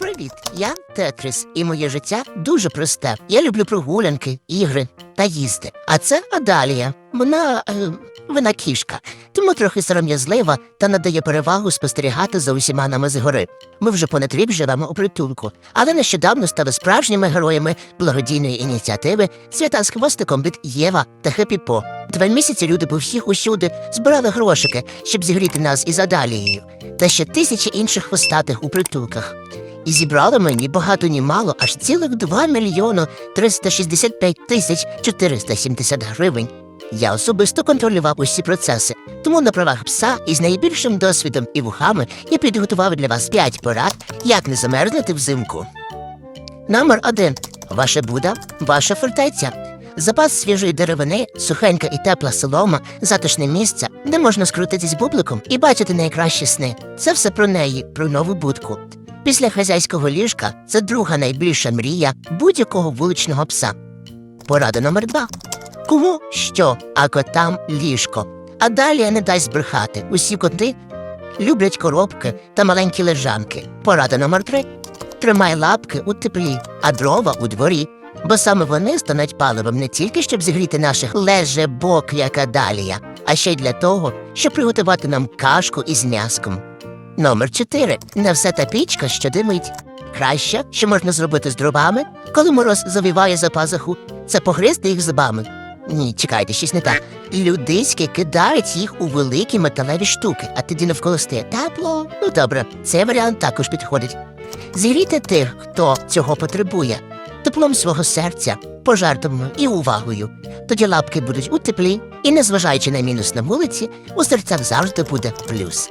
Привіт, я Тетріс, і моє життя дуже просте. Я люблю прогулянки, ігри та їсти. А це Адалія. Вона е, вона кішка, тому трохи сором'язлива та надає перевагу спостерігати за усіма нами згори. Ми вже понад рік живемо у притулку, але нещодавно стали справжніми героями благодійної ініціативи свята з хвостиком від Єва та Хепі По. Два місяці люди по всіх усюди збирали грошики, щоб зігріти нас із Адалією, та ще тисячі інших хвостатих у притулках. І зібрали ми ні багато, ні мало, аж цілих 2 мільйони 365 тисяч 470 гривень. Я особисто контролював усі процеси, тому на правах пса із найбільшим досвідом і вухами я підготував для вас 5 порад, як не замерзнути взимку. Номер 1. Ваша буда, ваша фортеця. Запас свіжої деревини, сухенька і тепла солома, затишне місце, де можна скрутитись бубликом і бачити найкращі сни. Це все про неї, про нову будку. Після хазяйського ліжка це друга найбільша мрія будь-якого вуличного пса. Порада номер два. Кому що, а котам ліжко. А далі не дасть брехати. Усі коти люблять коробки та маленькі лежанки. Порада номер три. Тримай лапки у теплі, а дрова у дворі. Бо саме вони стануть паливом не тільки щоб зігріти наших лежебок, як Адалія, а ще й для того, щоб приготувати нам кашку із м'яском. Номер 4. Не все та пічка, що димить. Краще, що можна зробити з дровами, коли мороз завіває за пазуху, це погризти їх зубами. Ні, чекайте, щось не так. Людиськи кидають їх у великі металеві штуки, а тоді навколо стає тепло. Ну добре, цей варіант також підходить. Зігрійте тих, хто цього потребує, теплом свого серця, пожертвами і увагою. Тоді лапки будуть у теплі, і, незважаючи на мінус на вулиці, у серцях завжди буде плюс.